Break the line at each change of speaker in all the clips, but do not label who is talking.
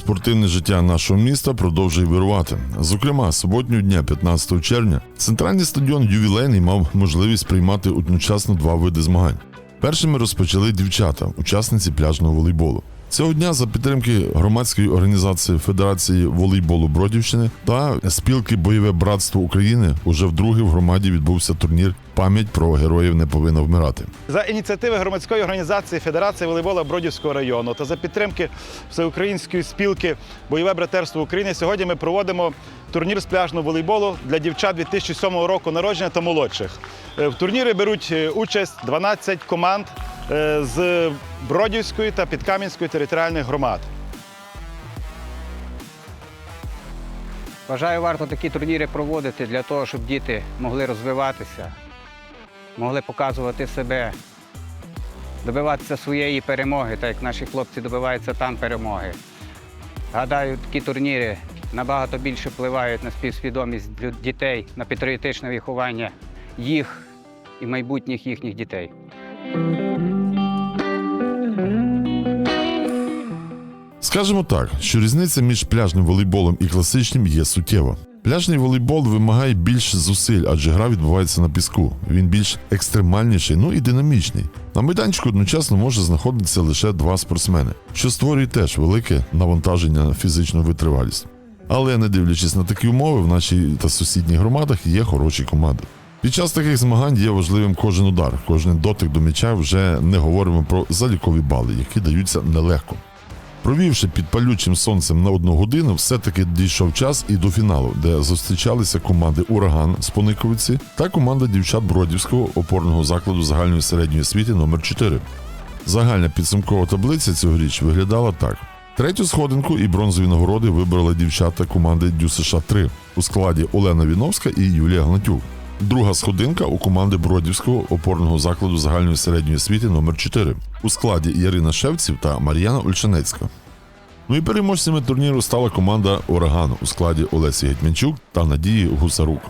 Спортивне життя нашого міста продовжує вирувати. Зокрема, суботнього дня, 15 червня, центральний стадіон ювілейний мав можливість приймати одночасно два види змагань. Першими розпочали дівчата, учасниці пляжного волейболу. Цього дня за підтримки громадської організації Федерації волейболу Бродівщини та спілки Бойове братство України уже вдруге в громаді відбувся турнір Пам'ять про героїв не повинна вмирати.
За ініціативи громадської організації Федерації волейбола Бродівського району та за підтримки всеукраїнської спілки Бойове братерство України сьогодні ми проводимо турнір з пляжного волейболу для дівчат 2007 року народження та молодших. Е, В турнірі беруть е, участь 12 команд з Бродівської та Підкам'янської територіальних громад.
Вважаю, варто такі турніри проводити для того, щоб діти могли розвиватися, могли показувати себе, добиватися своєї перемоги, так як наші хлопці добиваються там перемоги. Гадаю, такі турніри набагато більше впливають на співсвідомість дітей, на патріотичне виховання їх і майбутніх їхніх дітей.
Скажемо так, що різниця між пляжним волейболом і класичним є суттєва. Пляжний волейбол вимагає більш зусиль, адже гра відбувається на піску. Він більш екстремальніший, ну і динамічний. На майданчику одночасно може знаходитися лише два спортсмени, що створює теж велике навантаження на фізичну витривалість. Але не дивлячись на такі умови, в нашій та сусідніх громадах є хороші команди. Під час таких змагань є важливим кожен удар, кожен дотик до м'яча вже не говоримо про залікові бали, які даються нелегко. Провівши під палючим сонцем на одну годину, все-таки дійшов час і до фіналу, де зустрічалися команди Ураган з Пониковиці та команда дівчат Бродівського опорного закладу загальної середньої освіти номер 4 Загальна підсумкова таблиця цьогоріч виглядала так: третю сходинку і бронзові нагороди вибрали дівчата команди ДЮСШ 3 у складі Олена Віновська і Юлія Гнатюк. Друга сходинка у команди Бродівського опорного закладу загальної середньої освіти номер 4 у складі Ярина Шевців та Мар'яна Ольшанецька. Ну і переможцями турніру стала команда Ураган у складі Олесі Гетьманчук та Надії Гусарук.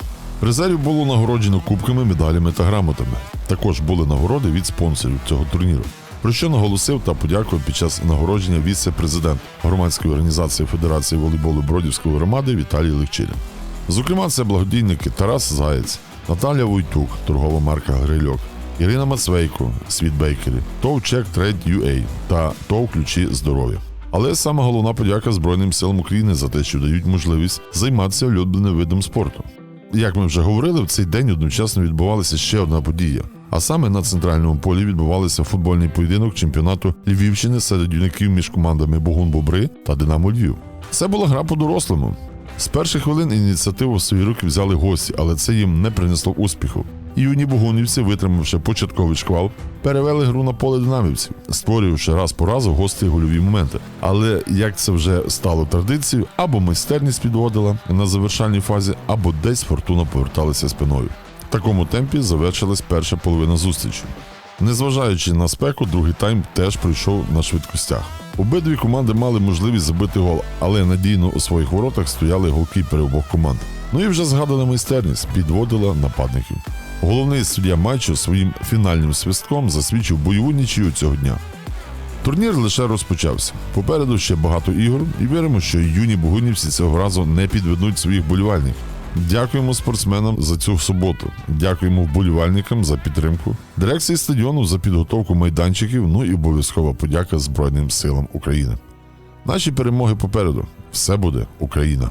Призерів було нагороджено кубками, медалями та грамотами. Також були нагороди від спонсорів цього турніру. Про що наголосив та подякував під час нагородження віце-президент громадської організації Федерації волейболу Бродівської громади Віталій Легчилін. Зокрема, це благодійники Тарас Заєць, Наталя Войтук, торгова марка Грильок, Ірина Мацвейко, Світ Бейкері, ТОВ Чек Трейд UA та ТОВ Ключі здоров'я. Але саме головна подяка Збройним силам України за те, що дають можливість займатися улюбленим видом спорту. Як ми вже говорили, в цей день одночасно відбувалася ще одна подія. А саме на центральному полі відбувався футбольний поєдинок чемпіонату Львівщини серед юнаків між командами Богун Бобри та Динамо Львів. Це була гра по-дорослому. З перших хвилин ініціативу в свої руки взяли гості, але це їм не принесло успіху. Юні богунівці, витримавши початковий шквал, перевели гру на поле динамівців, створюючи раз по разу гості гольові моменти. Але як це вже стало традицією, або майстерність підводила на завершальній фазі, або десь фортуна поверталася спиною. В такому темпі завершилась перша половина зустрічі. Незважаючи на спеку, другий тайм теж пройшов на швидкостях. Обидві команди мали можливість забити гол, але надійно у своїх воротах стояли голкіпери обох команд. Ну і вже згадана майстерність підводила нападників. Головний суддя матчу своїм фінальним свистком засвідчив бойову нічию цього дня. Турнір лише розпочався. Попереду ще багато ігор, і віримо, що юні богунівці цього разу не підведуть своїх болівальників. Дякуємо спортсменам за цю суботу. Дякуємо вболівальникам за підтримку, дирекції стадіону за підготовку майданчиків. Ну і обов'язкова подяка Збройним силам України. Наші перемоги попереду. Все буде Україна.